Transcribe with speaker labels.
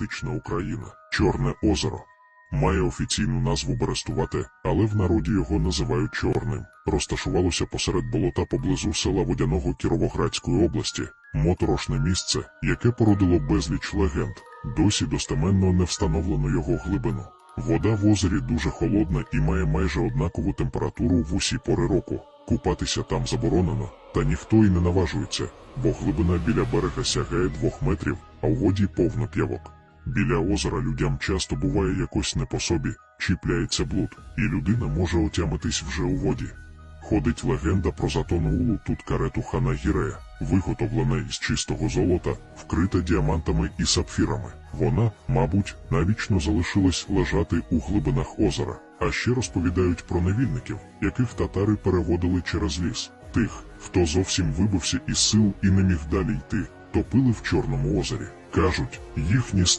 Speaker 1: туристична Україна. Чорне озеро. Має офіційну назву Берестувате, але в народі його називають Чорним. Розташувалося посеред болота поблизу села Водяного Кіровоградської області. Моторошне місце, яке породило безліч легенд. Досі достеменно не встановлено його глибину. Вода в озері дуже холодна і має майже однакову температуру в усі пори року. Купатися там заборонено, та ніхто і не наважується, бо глибина біля берега сягає двох метрів, а у воді повно п'явок. Біля озера людям часто буває якось не по собі, чіпляється блуд, і людина може отямитись вже у воді. Ходить легенда про затонулу тут карету хана Гірея, виготовлена із чистого золота, вкрита діамантами і сапфірами. Вона, мабуть, навічно залишилась лежати у глибинах озера. А ще розповідають про невільників, яких татари переводили через ліс. Тих, хто зовсім вибився із сил і не міг далі йти, топили в Чорному озері. Кажуть, їхні сто